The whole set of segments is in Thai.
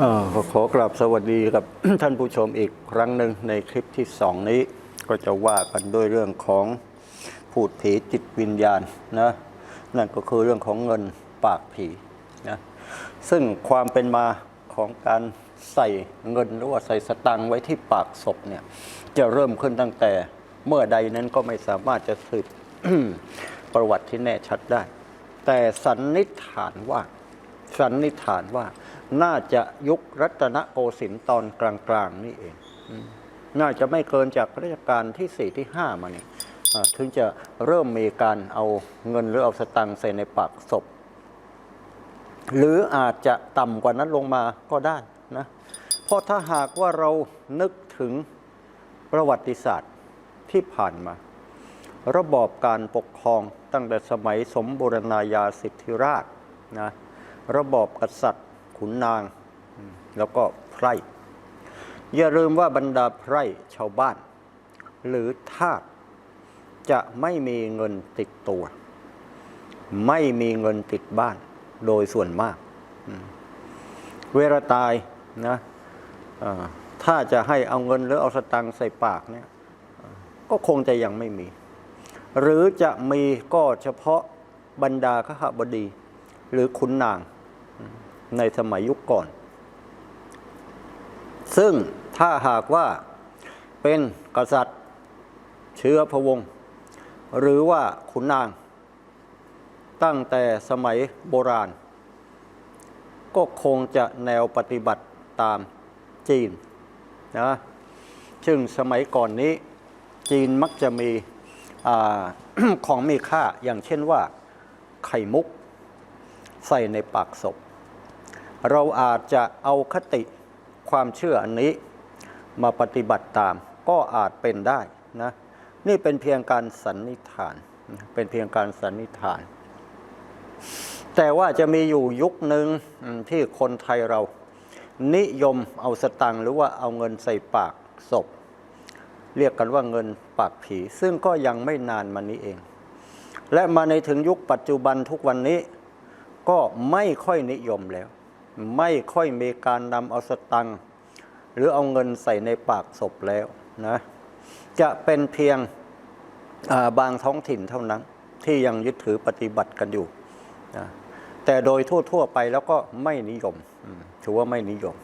อขอกราบสวัสดีกับ ท่านผู้ชมอีกครั้งหนึ่งในคลิปที่สองนี้ ก็จะว่ากันด้วยเรื่องของพูดผีจิตวิญญาณนะนั่นก็คือเรื่องของเงินปากผีนะซึ่งความเป็นมาของการใส่เงินหรือว่าใส่สตังค์ไว้ที่ปากศพเนี่ยจะเริ่มขึ้นตั้งแต่เมื่อใดนั้นก็ไม่สามารถจะสืบประวัติที่แน่ชัดได้ แต่สันนิษฐานว่าสันนิษฐานว่า น่าจะยุครัตนโกสินทร์ตอนกลางๆนี่เองอน่าจะไม่เกินจากรัชกาลที่สี่ที่ห้ามาเนี่ยถึงจะเริ่มมีการเอาเงินหรือเอาสตังค์ใส่ในปากศพ หรืออาจจะต่ำกว่านั้นลงมาก็ได้นะ เพราะถ้าหากว่าเรานึกถึงประวัติศาสตร์ที่ผ่านมา ระบอบการปกครองตั้งแต่สมัยสมบูรณาญาสิทธิราชนะระบอบกษัตริย์ ขุนนาง แล้วก็ไพร่ อย่าลืมว่าบรรดาไพร่ชาวบ้าน หรือทาสจะไม่มีเงินติดตัว ไม่มีเงินติดบ้านโดยส่วนมาก เวลาตายนะถ้าจะให้เอาเงินหรือเอาสตังค์ใส่ปากเนี่ยก็คงจะยังไม่มี หรือจะมีก็เฉพาะบรรดาขหบดี หรือขุนนาง ในสมัยยุคก่อน ซึ่งถ้าหากว่าเป็นกษัตริย์เชื้อพระวงศ์หรือว่าขุนนาง ตั้งแต่สมัยโบราณ ก็คงจะแนวปฏิบัติตามจีนนะซึ่งสมัยก่อนนี้จีนมักจะมีอของมีค่าอย่างเช่นว่าไข่มุก ใส่ในปากศพ เราอาจจะเอาคติความเชื่ออันนี้มาปฏิบัติตามก็อาจเป็นได้นะนี่เป็นเพียงการสันนิษฐาน เป็นเพียงการสันนิษฐาน แต่ว่าจะมีอยู่ยุคหนึ่งที่คนไทยเรา นิยมเอาสตังหรือว่าเอาเงินใส่ปากศพ เรียกกันว่าเงินปากผี ซึ่งก็ยังไม่นานมานี้เอง และมาในถึงยุคปัจจุบันทุกวันนี้ ก็ไม่ค่อยนิยมแล้ว ไม่ค่อยมีการนำเอาสตังค์หรือเอาเงินใส่ในปากศพแล้วนะจะเป็นเพียงาบางท้องถิ่นเท่านั้น ที่ยังยึดถือปฏิบัติกันอยู่นะแต่โดยทั่ว ๆ ไปแล้วก็ไม่นิยมอืมถือว่าไม่นิยม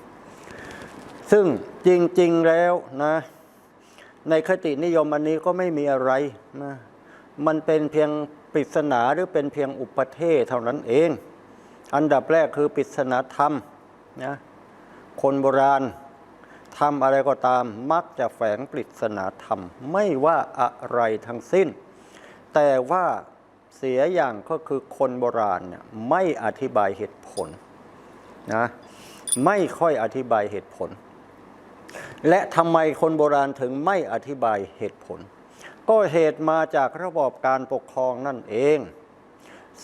ซึ่งจริง ๆ แล้วนะ ในคตินิยมอันนี้ก็ไม่มีอะไรนะมันเป็นเพียงปริศนาหรือเป็นเพียงอุปเทศเท่านั้นเอง อันดับแรกคือปริศนาธรรมนะคนโบราณทำอะไรก็ตามมักจะแฝงปริศนาธรรม ไม่ว่าอะไรทั้งสิ้น แต่ว่าเสียอย่างก็คือคนโบราณเนี่ยไม่อธิบายเหตุผลนะไม่ค่อยอธิบายเหตุผล และทำไมคนโบราณถึงไม่อธิบายเหตุผล ก็เหตุมาจากระบอบการปกครองนั่นเอง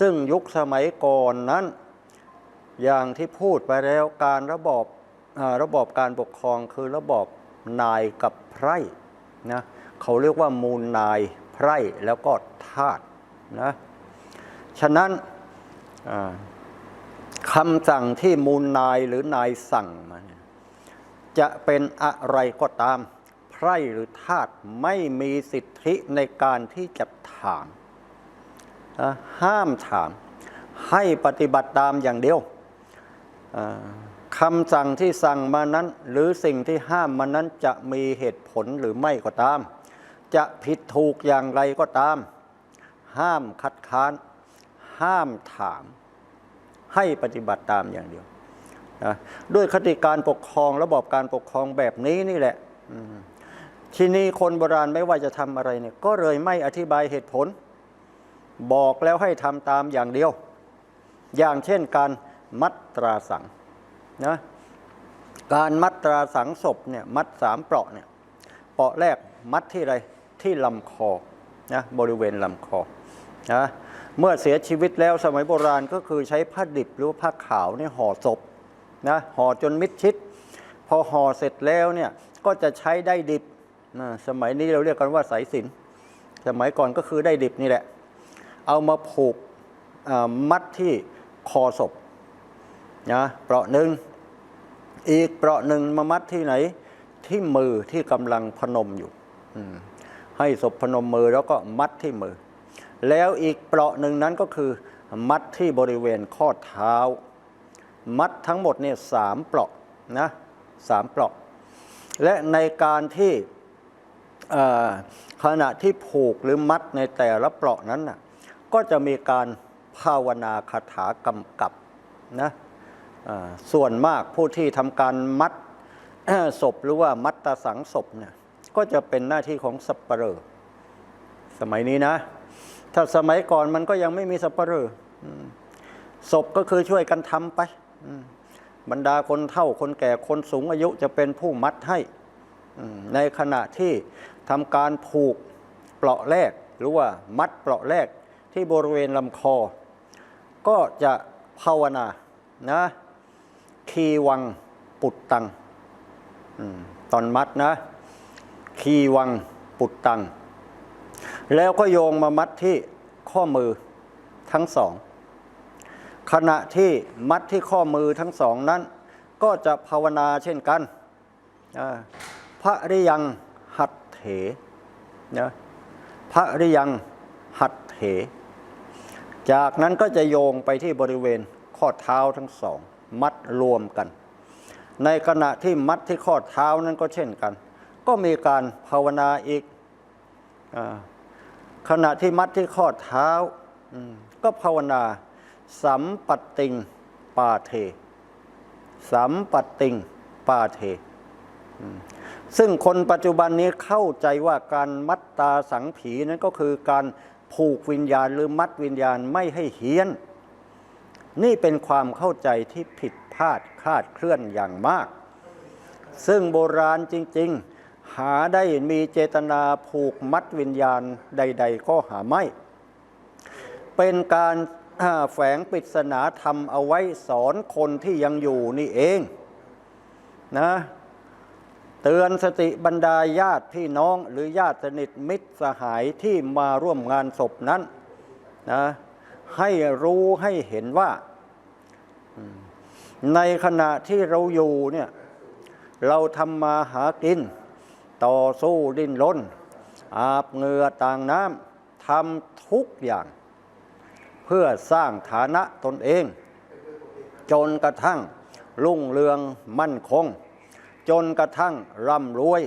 ซึ่งยุคสมัยก่อนนั้น อย่างที่พูดไปแล้วการระบอบระบอบการปกครองคือระบอบนายกับไพร่นะเขาเรียกว่ามูลนายไพร่แล้วก็ทาสนะฉะนั้นคำสั่งที่มูลนายหรือนายสั่งมาจะเป็นอะไรก็ตามไพร่หรือทาสไม่มีสิทธิในการที่จะถามนะห้ามถามให้ปฏิบัติตามอย่างเดียว คำสั่งที่สั่งมานั้น หรือสิ่งที่ห้ามมานั้นจะมีเหตุผลหรือไม่ก็ตาม จะผิดถูกอย่างไรก็ตาม ห้ามคัดค้าน ห้ามถาม ให้ปฏิบัติตามอย่างเดียวนะด้วยคติการปกครองระบอบการปกครองแบบนี้นี่แหละทีนี้คนโบราณไม่ว่าจะทำอะไรเนี่ยก็เลยไม่อธิบายเหตุผล บอกแล้วให้ทำตามอย่างเดียว อย่างเช่นการ มัดตราสังนะการมัดตราสังศพเนี่ยมัดสามเปราะเนี่ยเปราะแรกมัดที่อะไรที่ลำคอนะบริเวณลำคอนะเมื่อเสียชีวิตแล้วสมัยโบราณก็คือใช้ผ้าดิบหรือผ้าขาวเนี่ยห่อศพนะห่อจนมิดชิด พอห่อเสร็จแล้วเนี่ยก็จะใช้ได้ดิบนะสมัยนี้เราเรียกกันว่าสายสินสมัยก่อนก็คือได้ดิบนี่แหละ เอามาผูกมัดที่คอศพ นะเปราะหนึ่งอีกเปราะหนึ่งมามัดที่ไหน ที่มือที่กำลังพนมอยู่ให้ศพพนมมือแล้วก็มัดที่มือ แล้วอีกเปราะหนึ่งนั้นก็คือ มัดที่บริเวณข้อเท้า มัดทั้งหมดเนี่ยสามเปราะนะสามเปราะ และในการที่ขณะที่ผูกหรือมัดในแต่ละเปราะนั้นนะก็จะมีการภาวนาคาถากำกับนะ ส่วนมากผู้ที่ทำการมัดศพหรือว่ามัดตาสังศพเนี่ยก็จะเป็นหน้าที่ของสับปะเหร่อสมัยนี้นะ ถ้าสมัยก่อนมันก็ยังไม่มีสับปะเหร่อศพก็คือช่วยกันทำไปบรรดาคนเฒ่าคนแก่คนสูงอายุจะเป็นผู้มัดให้ในขณะที่ทำการผูกเปราะแรก หรือว่ามัดเปราะแรกที่บริเวณลำคอ ก็จะภาวนานะ คีวังปุตตังอตอนมัดนะ คีวังปุตตัง แล้วก็โยงมามัดที่ข้อมือทั้งสอง ขณะที่มัดที่ข้อมือทั้งสองนั้น ก็จะภาวนาเช่นกันพระริยังหัตเถนะพระริยังหัตเถ จากนั้นก็จะโยงไปที่บริเวณข้อเท้าทั้งสอง มัดรวมกัน ในขณะที่มัดที่ข้อเท้านั้นก็เช่นกัน ก็มีการภาวนาอีกอขณะที่มัดที่ข้อเท้าก็ภาวนา สัมปติงปาเท สัมปติงปาเท ซึ่งคนปัจจุบันนี้เข้าใจว่าการมัดตาสังผีนั้นก็คือการผูกวิญญาณหรือมัดวิญญาณไม่ให้เฮี้ยน นี่เป็นความเข้าใจที่ผิดพลาดคลาดเคลื่อนอย่างมาก ซึ่งโบราณจริง ๆ หาได้มีเจตนาผูกมัดวิญญาณใด ๆ ก็หาไม่ เป็นการแฝงปริศนาธรรมเอาไว้สอนคนที่ยังอยู่นี่เองนะเตือนสติบรรดาญาติพี่น้องหรือญาติสนิทมิตรสหายที่มาร่วมงานศพนั้นนะ ให้รู้ให้เห็นว่า ในขณะที่เราอยู่เนี่ย เราทำมาหากิน ต่อสู้ดิ้นรนอาบเหงื่อต่างน้ำทำทุกอย่าง เพื่อสร้างฐานะตนเอง จนกระทั่งรุ่งเรืองมั่นคง จนกระทั่งร่ำรวย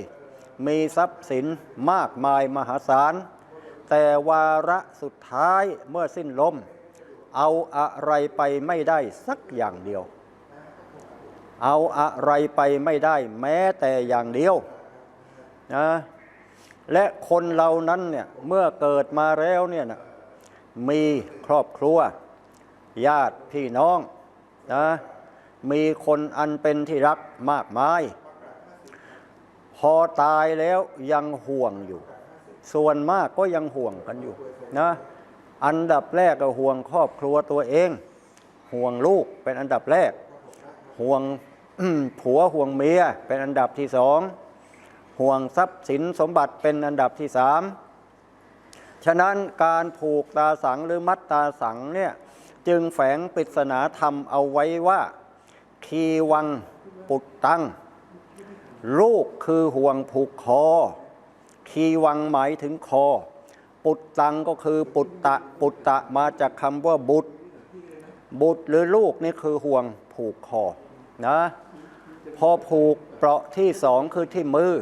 มีทรัพย์สินมากมายมหาศาล แต่วาระสุดท้ายเมื่อสิ้นลม เอาอะไรไปไม่ได้สักอย่างเดียว เอาอะไรไปไม่ได้แม้แต่อย่างเดียวนะและคนเรานั้นเนี่ยเมื่อเกิดมาแล้วเนี่ยนะมีครอบครัว ญาติพี่น้องนะมีคนอันเป็นที่รักมากมาย พอตายแล้วยังห่วงอยู่ ส่วนมากก็ยังห่วงกันอยู่นะอันดับแรกก็ห่วงครอบครัวตัวเอง ห่วงลูกเป็นอันดับแรก ห่วงผัวห่วงเมียเป็นอันดับที่สองห่วงทรัพย์สินสมบัติเป็นอันดับที่สามฉะนั้นการผูกตาสังหรือมัดตาสังเนี่ยจึงแฝงปริศนาธรรมเอาไว้ว่า คีวังปุตตัง ลูกคือห่วงผูกคอ คีวังหมายถึงคอ ปุตตังก็คือปุตตะ ปุตตะมาจากคำว่าบุตร บุตรหรือลูกนี่คือห่วงผูกคอนะพอผูกเปราะที่สองคือที่มือ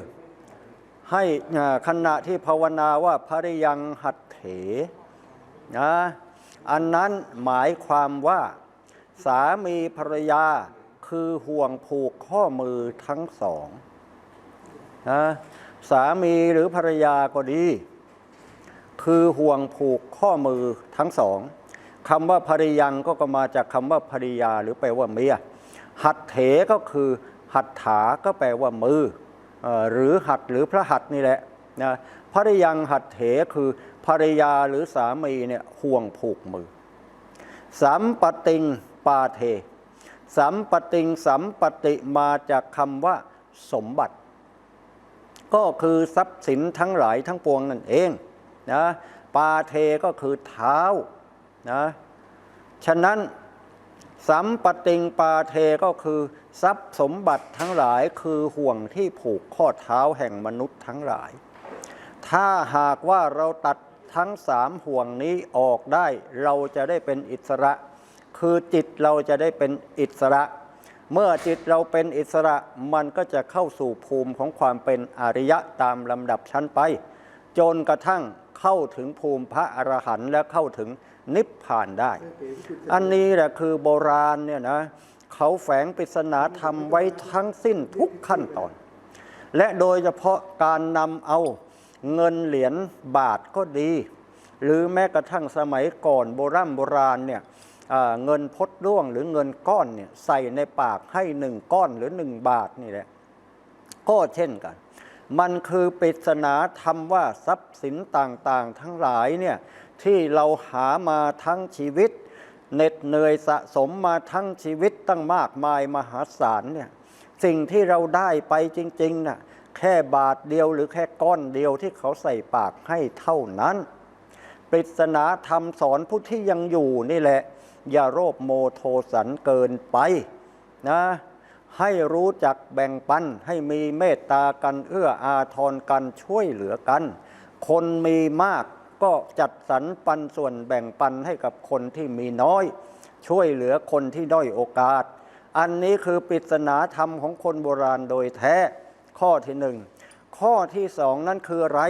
ให้ขณะที่ภาวนาว่าภริยังหัตเถนะอันนั้นหมายความว่า สามีภรรยาคือห่วงผูกข้อมือทั้งสองนะ สามีหรือภรรยาก็ดี คือห่วงผูกข้อมือทั้งสองคำว่าภริยังก็ก็มาจากคำว่าภริยาหรือแปลว่าเมียหัตเถก็คือหัตถาก็แปลว่ามือเอ่อหรือหัตหรือพระหัตนี่แหละนะภริยังหัตเถคือภริยาหรือสามีเนี่ยห่วงผูกมือ สัมปติงปาเท สัมปติงสัมปติมาจากคำว่าสมบัติ ก็คือทรัพย์สินทั้งหลายทั้งปวงนั่นเองนะปาเทก็คือเท้านะฉะนั้นสัมปติงปาเทก็คือ ทรัพย์สมบัติทั้งหลายคือห่วงที่ผูกข้อเท้าแห่งมนุษย์ทั้งหลาย ถ้าหากว่าเราตัดทั้งสามห่วงนี้ออกได้ เราจะได้เป็นอิสระ คือจิตเราจะได้เป็นอิสระ เมื่อจิตเราเป็นอิสระมันก็จะเข้าสู่ภูมิของความเป็นอริยะตามลำดับชั้นไป จนกระทั่งเข้าถึงภูมิพระอรหันต์และเข้าถึงนิพพานได้ อันนี้แหละคือโบราณเนี่ยนะเขาแฝงปริศนาธรรมไว้ทั้งสิ้นทุกขั้นตอน และโดยเฉพาะการนำเอาเงินเหรียญบาทก็ดี หรือแม้กระทั่งสมัยก่อนโบราณโบราณเนี่ย เงินพดร่วงหรือเงินก้อนเนี่ยใส่ในปากให้หนึ่งก้อนหรือหนึ่งบาทนี่แหละก็เช่นกัน มันคือปริศนาธรรมว่าทรัพย์สินต่างๆ ทั้งหลายเนี่ยที่เราหามาทั้งชีวิตเหน็ดเหนื่อยสะสมมาทั้งชีวิตตั้งมากมายมหาศาลเนี่ยสิ่งที่เราได้ไปจริงๆน่ะแค่บาทเดียวหรือแค่ก้อนเดียวที่เขาใส่ปากให้เท่านั้น ปริศนาธรรมสอนผู้ที่ยังอยู่นี่แหละ อย่าโรภโมโทสันเกินไปนะให้รู้จักแบ่งปัน ให้มีเมตตากันเอื้ออาทรกันช่วยเหลือกัน คนมีมากก็จัดสรรปันส่วนแบ่งปันให้กับคนที่มีน้อย ช่วยเหลือคนที่ด้อยโอกาส อันนี้คือปริศนาธรรมของคนโบราณโดยแท้ ข้อที่หนึ่งข้อที่สองนั่นคืออะไร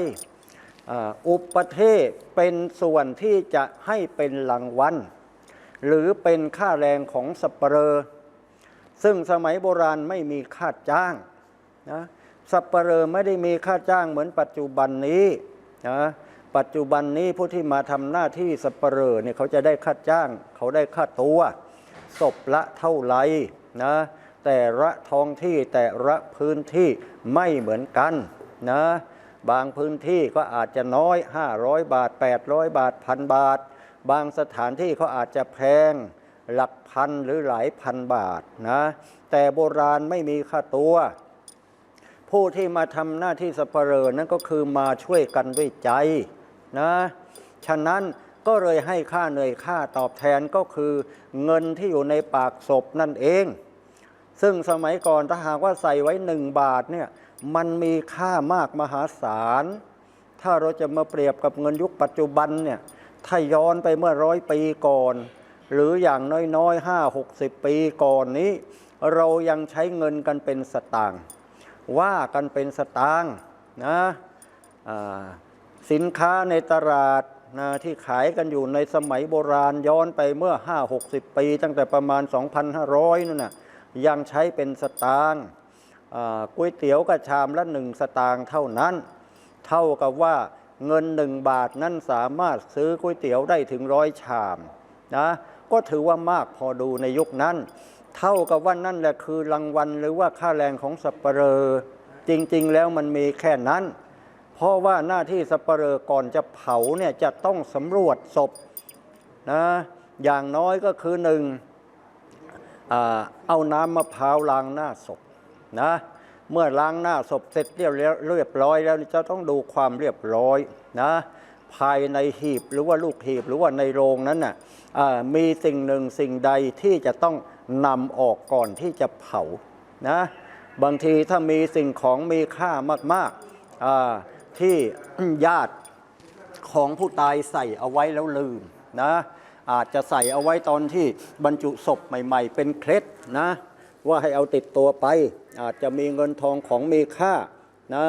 อุปเทศเป็นส่วนที่จะให้เป็นรางวัล หรือเป็นค่าแรงของสัปเปรอซึ่งสมัยโบราณไม่มีค่าจ้างนะสัปเหร่อไม่ได้มีค่าจ้างเหมือนปัจจุบันนี้นะปัจจุบันนี้ผู้ที่มาทำหน้าที่สัปเหร่อเนี่ยเขาจะได้ค่าจ้าง เขาได้ค่าตัวศพละเท่าไหรนะแต่ละท้องที่แต่ละพื้นที่ไม่เหมือนกันนะบางพื้นที่ก็อาจจะน้อย 500 บาท 800 บาทพันบาท บางสถานที่เขาอาจจะแพงหลักพันหรือหลายพันบาทนะแต่โบราณไม่มีค่าตัว ผู้ที่มาทำหน้าที่สปเหร่อนั่นก็คือมาช่วยกันด้วยใจนะฉะนั้นก็เลยให้ค่าเหนื่อยค่าตอบแทนก็คือเงินที่อยู่ในปากศพนั่นเอง ซึ่งสมัยก่อนถ้าหากว่าใส่ไว้หนึ่งบาทเนี่ยมันมีค่ามากมหาศาล ถ้าเราจะมาเปรียบกับเงินยุคปัจจุบันเนี่ย ถ้าย้อนไปเมื่อร้อยปีก่อน หรืออย่างน้อยๆห้าหกสิบปีก่อนนี้ เรายังใช้เงินกันเป็นสตางค์ว่ากันเป็นสตางค์นะสินค้าในตลาดนะที่ขายกันอยู่ในสมัยโบราณย้อนไปเมื่อ 5-60 ปี ตั้งแต่ประมาณ 2,500นั่นนะยังใช้เป็นสตางค์ก๋วยเตี๋ยวกระชามละหนึ่งสตางค์เท่านั้น เท่ากับว่า เงินหนึ่งบาทนั้นสามารถซื้อก๋วยเตี๋ยวได้ถึงร้อยชามนะก็ถือว่ามากพอดูในยุคนั้น เท่ากับว่านั่นแหละคือรางวัลหรือว่าค่าแรงของสัปเหร่อจริง ๆ แล้วมันมีแค่นั้น เพราะว่าหน้าที่สัปเหร่อก่อนจะเผาเนี่ยจะต้องสำรวจศพนะอย่างน้อยก็คือหนึ่งอเอาน้ำมะพร้าวล้างหน้าศพนะ เมื่อล้างหน้าศพเสร็จเรียบเรียบร้อยแล้วจะต้องดูความเรียบร้อยนะภายในหีบหรือว่าลูกหีบหรือว่าในโรงนั้นน่ะอ่ามีสิ่งหนึ่งสิ่งใดที่จะต้องนำออกก่อนที่จะเผานะบางทีถ้ามีสิ่งของมีค่ามากๆที่ญาติของผู้ตายใส่เอาไว้แล้วลืมนะอาจจะใส่เอาไว้ตอนที่บรรจุศพใหม่ ๆ เป็นเคล็ดนะว่าให้เอาติดตัวไป อาจจะมีเงินทองของมีค่านะ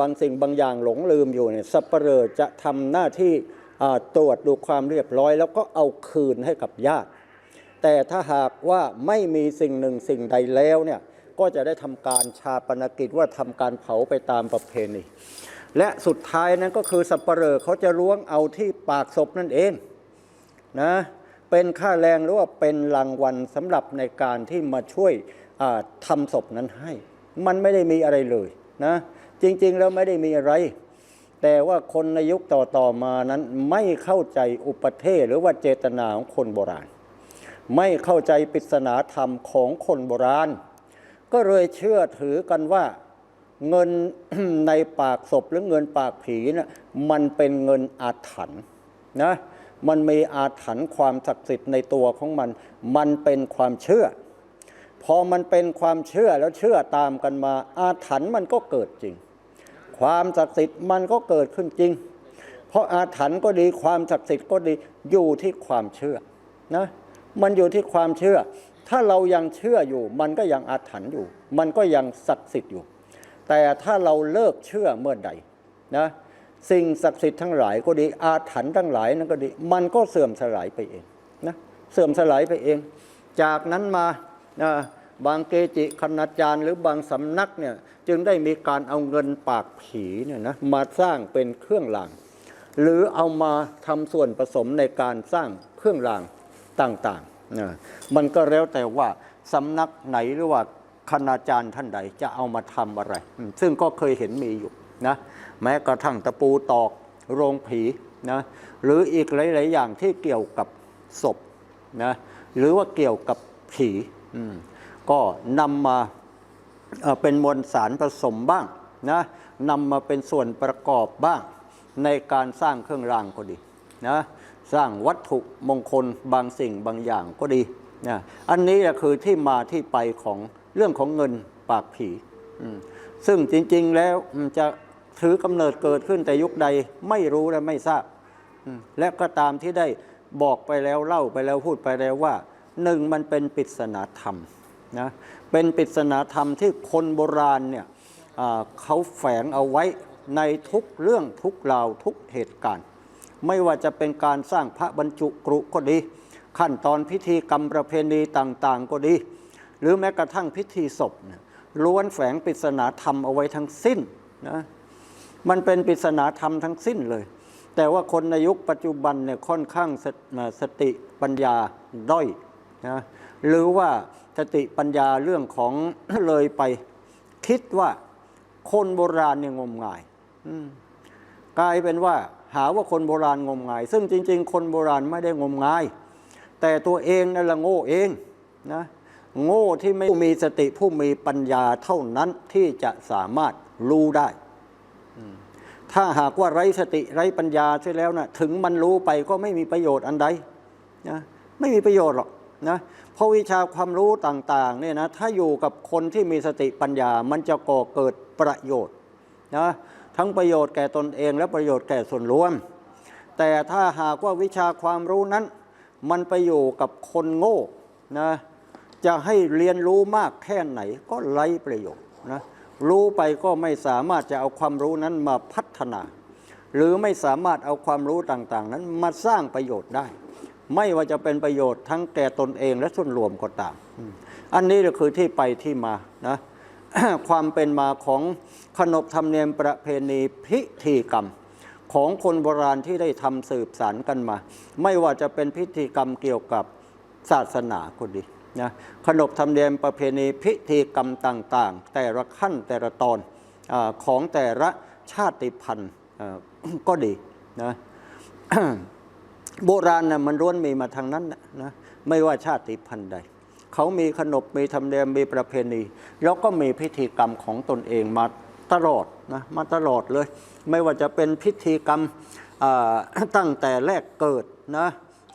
บางสิ่งบางอย่างหลงลืมอยู่เนี่ยสัปเหร่อจะทำหน้าที่ตรวจดูความเรียบร้อย แล้วก็เอาคืนให้กับญาติ แต่ถ้าหากว่าไม่มีสิ่งหนึ่งสิ่งใดแล้วเนี่ยก็จะได้ทำการชาปนกิจว่าทำการเผาไปตามประเพณีและสุดท้ายนั้นก็คือสัปเหร่อเขาจะล้วงเอาที่ปากศพนั่นเองนะ เป็นค่าแรงหรือว่าเป็นรางวัลสำหรับในการที่มาช่วยอ่าทำศพนั้นให้ มันไม่ได้มีอะไรเลยนะจริงๆแล้วไม่ได้มีอะไร แต่ว่าคนในยุคต่อๆมานั้นไม่เข้าใจอุปเทศหรือว่าเจตนาของคนโบราณ ไม่เข้าใจปริศนาธรรมของคนโบราณ ก็เลยเชื่อถือกันว่าเงินในปากศพหรือเงินปากผีนะ่ะมันเป็นเงินอาถรรพ์นะ มันมีอาถรรพ์ความศักดิ์สิทธิ์ในตัวของมัน มันเป็นความเชื่อ พอมันเป็นความเชื่อแล้วเชื่อตามกันมา อาถรรพ์มันก็เกิดจริง ความศักดิ์สิทธิ์มันก็เกิดขึ้นจริง เพราะอาถรรพ์ก็ดีความศักดิ์สิทธิ์ก็ดีอยู่ที่ความเชื่อนะมันอยู่ที่ความเชื่อ ถ้าเรายังเชื่ออยู่ มันก็ยังอาถรรพ์อยู่ มันก็ยังศักดิ์สิทธิ์อยู่ แต่ถ้าเราเลิกเชื่อเมื่อใดนะ สิ่งศักดิ์สิทธิ์ทั้งหลายก็ดีอาถรรพ์ทั้งหลายนั้นก็ดี มันก็เสื่อมสลายไปเองนะเสื่อมสลายไปเอง จากนั้นมาบางเกจิคณาจารย์หรือบางสำนักเนี่ยจึงได้มีการเอาเงินปากผีเนี่ยนะมาสร้างเป็นเครื่องราง หรือเอามาทำส่วนผสมในการสร้างเครื่องรางต่างๆนะมันก็แล้วแต่ว่าสำนักไหนหรือว่าคณาจารย์ท่านใดจะเอามาทำอะไร ซึ่งก็เคยเห็นมีอยู่นะ แม้กระทั่งตะปูตอกโรงผีนะหรืออีกหลาย ๆ อย่างที่เกี่ยวกับศพนะหรือว่าเกี่ยวกับผีก็นำมาเป็นมวลสารผสมบ้างนะนำมาเป็นส่วนประกอบบ้าง ในการสร้างเครื่องรางก็ดีนะสร้างวัตถุมงคลบางสิ่งบางอย่างก็ดีนะอันนี้คือที่มาที่ไปของเรื่องของเงินปากผีซึ่งจริง ๆ แล้วจะ ถือกำเนิดเกิดขึ้นแต่ยุคใดไม่รู้และไม่ทราบ และก็ตามที่ได้บอกไปแล้วเล่าไปแล้วพูดไปแล้วว่าหนึ่งมันเป็นปริศนาธรรมนะเป็นปริศนาธรรมที่คนโบราณเนี่ยเขาแฝงเอาไว้ในทุกเรื่องทุกราวทุกเหตุการณ์ ไม่ว่าจะเป็นการสร้างพระบรรจุกรุก็ดี ขั้นตอนพิธีกรรมประเพณีต่างๆ ก็ดี หรือแม้กระทั่งพิธีศพล้วนแฝงปริศนาธรรมเอาไว้ทั้งสิ้นนะ มันเป็นปริศนาธรรมทั้งสิ้นเลย แต่ว่าคนในยุคปัจจุบันเนี่ยค่อนข้างสสติปัญญาด้อยนะหรือว่าสติปัญญาเรื่องของเลยไป คิดว่าคนโบราณเนี่ยงมงายกลายเป็นว่า หาว่าคนโบราณงมงาย ซึ่งจริง ๆ คนโบราณไม่ได้งมงาย แต่ตัวเองนั่นแหละโง่เองนะโง่ที่ไม่มีสติผู้มีปัญญาเท่านั้นที่จะสามารถรู้ได้ ถ้าหากว่าไร้สติไร้ปัญญาใช่แล้วนะถึงมันรู้ไปก็ไม่มีประโยชน์อันใดนะไม่มีประโยชน์หรอกนะเพราะวิชาความรู้ต่างๆเนี่ยนะถ้าอยู่กับคนที่มีสติปัญญามันจะก่อเกิดประโยชน์นะทั้งประโยชน์แก่ตนเองและประโยชน์แก่ส่วนรวม แต่ถ้าหากว่าวิชาความรู้นั้น มันไปอยู่กับคนโง่นะจะให้เรียนรู้มากแค่ไหนก็ไร้ประโยชน์นะ รู้ไปก็ไม่สามารถจะเอาความรู้นั้นมาพัฒนา หรือไม่สามารถเอาความรู้ต่างๆ นั้นมาสร้างประโยชน์ได้ ไม่ว่าจะเป็นประโยชน์ทั้งแก่ตนเองและส่วนรวมก็ตาม อันนี้ก็คือที่ไปที่มานะความเป็นมาของขนบธรรมเนียมประเพณีพิธีกรรม ของคนโบราณที่ได้ทำสืบสารกันมา ไม่ว่าจะเป็นพิธีกรรมเกี่ยวกับศาสนาก็ดี นะขนบธรรมเนียมประเพณีพิธีกรรมต่างๆ แต่ละขั้นแต่ละตอนอของแต่ละชาติพันธุ์ก็ดีนะโบราณนะมันล้วนมีมาทางนั้นนะนะไม่ว่าชาติพันธุ์ใด เขามีขนบมีธรรมเนียมมีประเพณี แล้วก็มีพิธีกรรมของตนเองมาตลอดนะมาตลอดเลย ไม่ว่าจะเป็นพิธีกรรมตั้งแต่แรกเกิดนะ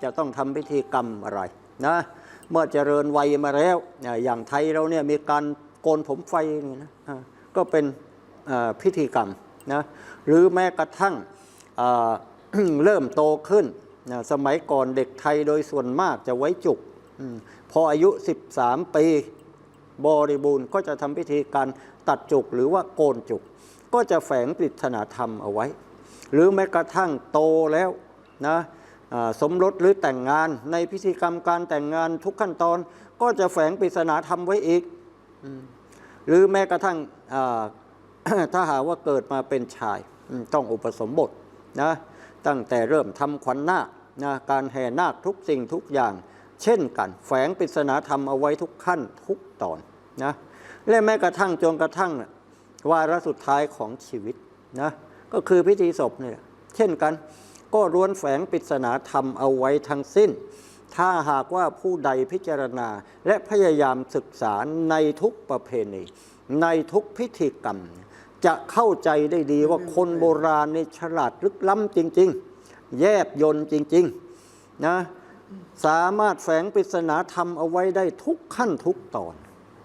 จะต้องทำพิธีกรรมอะไรนะ เมื่อเจริญวัยมาแล้ว อย่างไทยเราเนี่ยมีการโกนผมไฟนี่นะก็เป็นพิธีกรรมนะหรือแม้กระทั่งเริ่มโตขึ้นนะสมัยก่อนเด็กไทยโดยส่วนมากจะไว้จุกอพออายุ 13 ปีบริบูรณ์ก็จะทำพิธีการตัดจุกหรือว่าโกนจุก ก็จะแฝงปริศนาธรรมเอาไว้ หรือแม้กระทั่งโตแล้วนะ สมรสหรือแต่งงานในพิธีกรรมการแต่งงานทุกขั้นตอนก็จะแฝงปริศนาธรรมไว้อีก หรือแม้กระทั่งถ้าหากว่าเกิดมาเป็นชายต้องอุปสมบทนะตั้งแต่เริ่มทำขวัญนาคนะการแห่นาคทุกสิ่งทุกอย่าง เช่นกันแฝงปริศนาธรรมเอาไว้ทุกขั้นทุกตอนนะและแม้กระทั่งจนกระทั่งวาระสุดท้ายของชีวิตนะก็คือพิธีศพเนี่ยเช่นกัน ก็ล้วนแฝงปริศนาธรรมเอาไว้ทั้งสิ้น ถ้าหากว่าผู้ใดพิจารณาและพยายามศึกษาในทุกประเพณี ในทุกพิธีกรรม จะเข้าใจได้ดีว่าคนโบราณนี่ฉลาดลึกล้ำจริง ๆ แยบยนต์จริงนะสามารถแฝงปริศนาธรรมเอาไว้ได้ทุกขั้นทุกตอน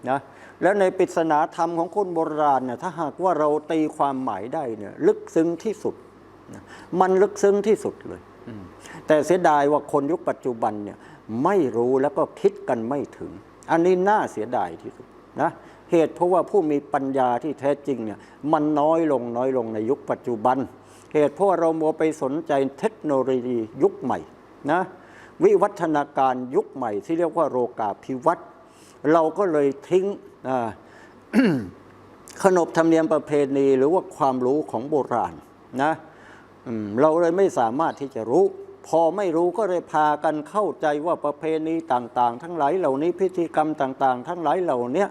นะแล้วในปริศนาธรรมของคนโบราณเนี่ยถ้าหากว่าเราตีความหมายได้เนี่ยลึกซึ้งที่สุด มันลึกซึ้งที่สุดเลยอืมแต่เสียดายว่าคนยุคปัจจุบันเนี่ยไม่รู้แล้วก็คิดกันไม่ถึง อันนี้น่าเสียดายที่สุดนะเหตุเพราะว่าผู้มีปัญญาที่แท้จริงเนี่ยมันน้อยลงน้อยลงในยุคปัจจุบัน เหตุเพราะว่าเรามัวไปสนใจเทคโนโลยียุคใหม่นะวิวัฒนาการยุคใหม่ที่เรียกว่าโรกาภิวัตน์เราก็เลยทิ้งอ่าขนบธรรมเนียมประเพณีหรือว่าความรู้ของโบราณนะอืม เราเลยไม่สามารถที่จะรู้ พอไม่รู้ก็เลยพากันเข้าใจว่าประเพณีต่างๆ ทั้งหลายเหล่านี้พิธีกรรมต่างๆ ทั้งหลายเหล่านี้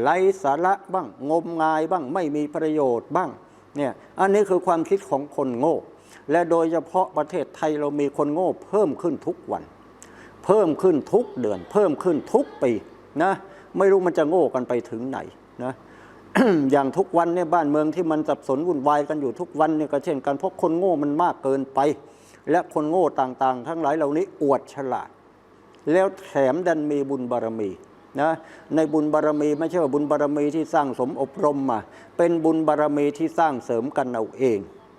ไร้สาระบ้างงมงายบ้างไม่มีประโยชน์บ้างเนี่ยอันนี้คือความคิดของคนโง่ และโดยเฉพาะประเทศไทยเรามีคนโง่ เพิ่มขึ้นทุกวัน เพิ่มขึ้นทุกเดือน เพิ่มขึ้นทุกปีนะไม่รู้มันจะโง่กันไปถึงไหนนะ อย่างทุกวันเนี่ยบ้านเมืองที่มันสับสนวุ่นวายกันอยู่ทุกวันเนี่ยก็เช่นกันเพราะคนโง่มันมากเกินไป และคนโง่ต่างๆ ทั้งหลายเหล่านี้อวดฉลาด แล้วแถมดันมีบุญบารมีนะในบุญบารมีไม่ใช่ว่าบุญบารมีที่สร้างสมอบรมมา เป็นบุญบารมีที่สร้างเสริมกันเอาเอง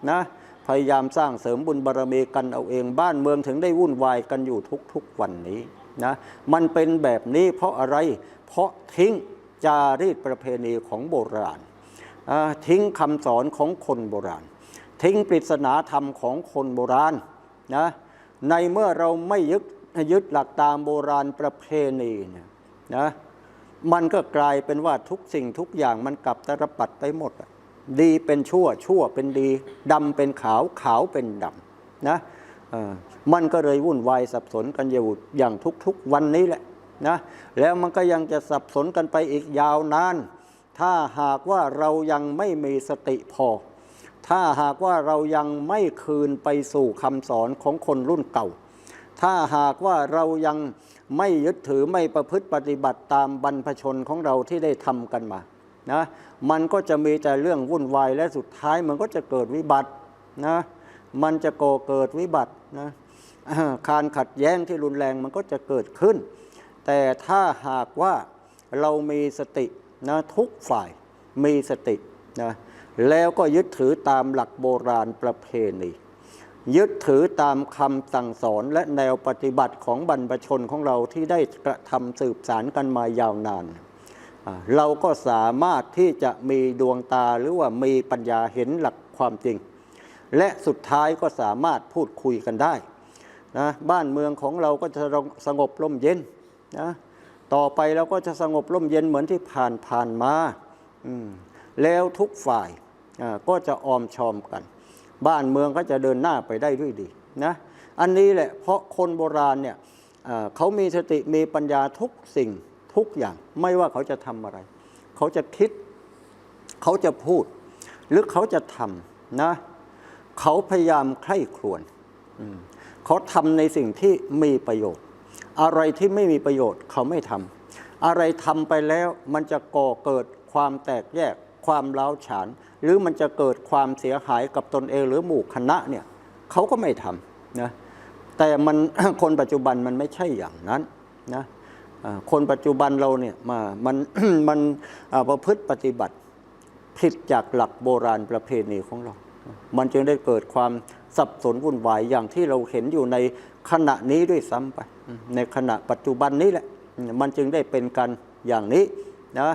นะพยายามสร้างเสริมบุญบารมีกันเอาเองบ้านเมืองถึงได้วุ่นวายกันอยู่ทุกๆวันนี้นะมันเป็นแบบนี้เพราะอะไรเพราะทิ้ง จารีตประเพณีของโบราณ ทิ้งคำสอนของคนโบราณ ทิ้งปริศนาธรรมของคนโบราณนะในเมื่อเราไม่ยึดยึดหลักตามโบราณประเพณีเนี่ยนะมันก็กลายเป็นว่าทุกสิ่งทุกอย่างมันกลับตรปัดไปหมด ดีเป็นชั่วชั่วเป็นดีดำเป็นขาวขาวเป็นดำนะมันก็เลยวุ่นวายสับสนกันอยู่อย่างทุกๆวันนี้แหละ นะแล้วมันก็ยังจะสับสนกันไปอีกยาวนาน ถ้าหากว่าเรายังไม่มีสติพอ ถ้าหากว่าเรายังไม่คืนไปสู่คำสอนของคนรุ่นเก่า ถ้าหากว่าเรายังไม่ยึดถือไม่ประพฤติปฏิบัติตามบรรพชนของเราที่ได้ทำกันมานะมันก็จะมีแต่เรื่องวุ่นวายและสุดท้ายมันก็จะเกิดวิบัตินะมันจะก่อเกิดวิบัตินะการขัดแย้งที่รุนแรงมันก็จะเกิดขึ้น แต่ถ้าหากว่าเรามีสตินะทุกฝ่ายมีสตินะแล้วก็ยึดถือตามหลักโบราณประเพณี ยึดถือตามคำสั่งสอนและแนวปฏิบัติของบรรพชนของเราที่ได้กระทำสืบสารกันมายาวนาน เราก็สามารถที่จะมีดวงตาหรือว่ามีปัญญาเห็นหลักความจริง และสุดท้ายก็สามารถพูดคุยกันได้นะบ้านเมืองของเราก็จะสงบร่มเย็น นะต่อไปเราก็จะสงบร่มเย็นเหมือนที่ผ่านผ่านมาแล้วทุกฝ่ายก็จะออมชอมกัน บ้านเมืองก็จะเดินหน้าไปได้ด้วยดีนะอันนี้แหละเพราะคนโบราณเนี่ยเขามีสติมีปัญญาทุกสิ่งทุกอย่าง ไม่ว่าเขาจะทำอะไร เขาจะคิด เขาจะพูด หรือเขาจะทำนะเขาพยายามใคร่ครวญเขาทำในสิ่งที่มีประโยชน์ อะไรที่ไม่มีประโยชน์เขาไม่ทำอะไรทำไปแล้วมันจะก่อเกิดความแตกแยกความร้าฉาน หรือมันจะเกิดความเสียหายกับตนเองหรือหมู่คณะเนี่ยเขาก็ไม่ทำนะแต่มันคนปัจจุบันมันไม่ใช่อย่างนั้นนะคนปัจจุบันเราเนี่ยมามันมันประพฤติปฏิบัติผิดจากหลักโบราณประเพณีของเรา มันจึงได้เกิดความ สับสนวุ่นวายอย่างที่เราเห็นอยู่ในขณะนี้ด้วยซ้ำไป ในขณะปัจจุบันนี้แหละ มันจึงได้เป็นกันอย่างนี้นะ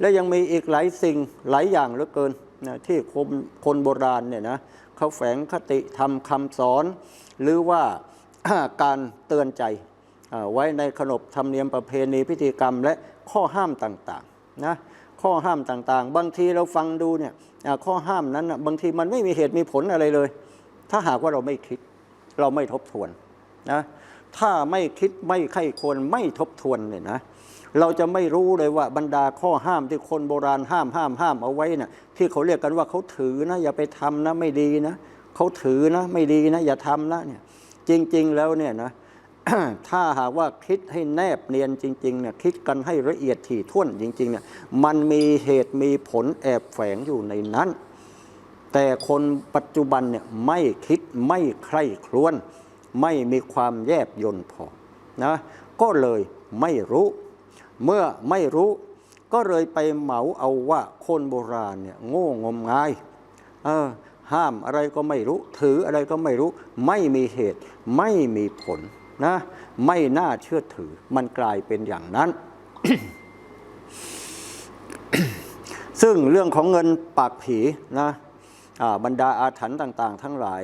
และยังมีอีกหลายสิ่งหลายอย่างเหลือเกินนะที่คนคนโบราณเนี่ยนะเขาแฝงคติทำคำสอน หรือว่าการเตือนใจอ่าไว้ในขนบธรรมเนียมประเพณีพิธีกรรม และข้อห้ามต่างๆนะข้อห้ามต่างๆ บางทีเราฟังดูเนี่ยอ่าข้อห้ามนั้นนะบางทีมันไม่มีเหตุมีผลอะไรเลย ถ้าหากว่าเราไม่คิด เราไม่ทบทวนนะถ้าไม่คิดไม่ไข้ควรไม่ทบทวนเนี่ยนะเราจะไม่รู้เลยว่าบรรดาข้อห้ามที่คนโบราณห้ามห้ามห้ามเอาไว้น่ะที่เขาเรียกกันว่าเขาถือนะ อย่าไปทำนะไม่ดีนะเขาถือนะไม่ดีนะ อย่าทำนะเนี่ยจริง ๆ แล้วเนี่ยนะถ้าหากว่าคิดให้แนบเนียนจริงๆเนี่ยคิดกันให้ละเอียดถี่ถ้วนจริงๆเนี่ยมันมีเหตุมีผลแอบแฝงอยู่ในนั้น แต่คนปัจจุบันเนี่ยไม่คิดไม่ใคร่ครวญไม่มีความแยบยลพอนะก็เลยไม่รู้ เมื่อไม่รู้ก็เลยไปเหมาเอาว่าคนโบราณเนี่ยโง่งมงายเออห้ามอะไรก็ไม่รู้ ถืออะไรก็ไม่รู้ ไม่มีเหตุ ไม่มีผลนะไม่น่าเชื่อถือ มันกลายเป็นอย่างนั้น ซึ่งเรื่องของเงินปากผีนะ บรรดาอาถรรพ์ต่าง ๆ ทั้งหลาย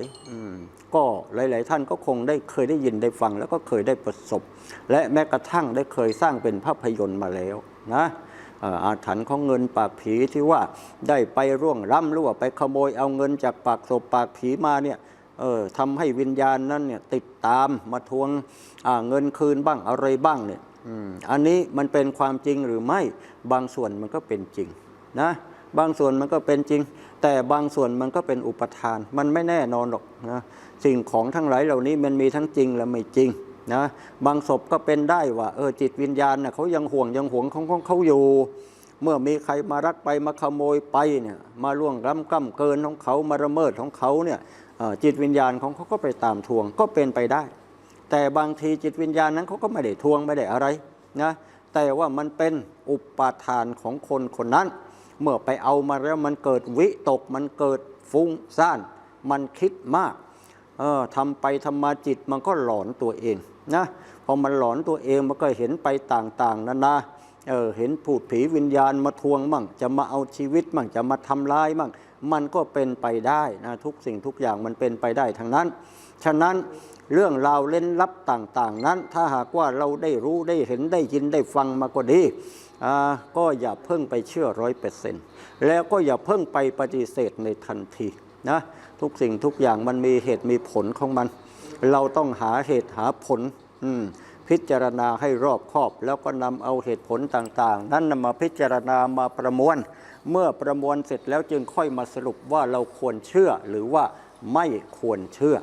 ก็หลาย ๆ ท่านก็คงได้เคยได้ยินได้ฟัง แล้วก็เคยได้ประสบ และแม้กระทั่งได้เคยสร้างเป็นภาพยนตร์มาแล้วนะอาถรรพ์ของเงินปากผีที่ว่าได้ไปร่วงล้ำหรือว่าไปขโมยเอาเงินจากปากศพปากผีมาเนี่ยทำให้วิญญาณนั้นเนี่ยติดตามมาทวงเงินคืนบ้างอะไรบ้างเนี่ยอันนี้มันเป็นความจริงหรือไม่บางส่วนมันก็เป็นจริงนะ บางส่วนมันก็เป็นจริง แต่บางส่วนมันก็เป็นอุปทาน มันไม่แน่นอนหรอกนะสิ่งของทั้งหลายเหล่านี้มันมีทั้งจริงและไม่จริงนะบางศพก็เป็นได้ว่าเออจิตวิญญาณน่ะเขายังห่วงยังห่วงของของเขาอยู่ เมื่อมีใครมารักไปมาขโมยไปเนี่ยมาล่วงล้ำกล้ำเกินของเขามาละเมิดของเขาเนี่ยอ่อจิตวิญญาณของเขาก็ไปตามทวงก็เป็นไปได้ แต่บางทีจิตวิญญาณนั้นเขาก็ไม่ได้ทวงไม่ได้อะไรนะแต่ว่ามันเป็นอุปาทานของคนคนนั้น เมื่อไปเอามาแล้วมันเกิดวิตก มันเกิดฟุ้งซ่าน มันคิดมากเออทำไปทำมาจิตมันก็หลอนตัวเองนะพอมันหลอนตัวเองมันก็เห็นไปต่างๆนานาเออเห็นผูดผีวิญญาณมาทวงมั่ง จะมาเอาชีวิตมั่งจะมาทำร้ายมั่ง มันก็เป็นไปได้นะทุกสิ่งทุกอย่างมันเป็นไปได้ทั้งนั้น ฉะนั้นเรื่องราวเล่นลับต่างๆ นั้น ถ้าหากว่าเราได้รู้ได้เห็นได้ยินได้ฟังมาก็ดี ก็อย่าเพิ่งไปเชื่อร้อยเปอร์เซ็นต์แล้วก็อย่าเพิ่งไปปฏิเสธในทันทีนะทุกสิ่งทุกอย่างมันมีเหตุมีผลของมัน เราต้องหาเหตุหาผลพิจารณาให้รอบคอบ แล้วก็นำเอาเหตุผลต่างๆ นั้นนำมาพิจารณามาประมวล เมื่อประมวลเสร็จแล้วจึงค่อยมาสรุปว่าเราควรเชื่อหรือว่าไม่ควรเชื่อ